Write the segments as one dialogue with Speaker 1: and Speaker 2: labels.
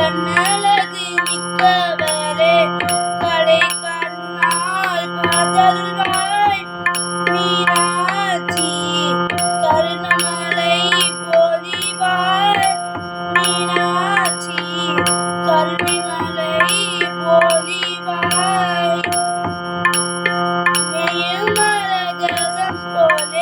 Speaker 1: கண்ணழகு மிக்கவரே கடை கண்ணால் பாதருள்வாய். மீனாட்சி கருணமலை போதிவாய். மீனாட்சி கருணமலை போதிவாய். மெயில் மரகதம் போலே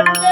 Speaker 1: போற்க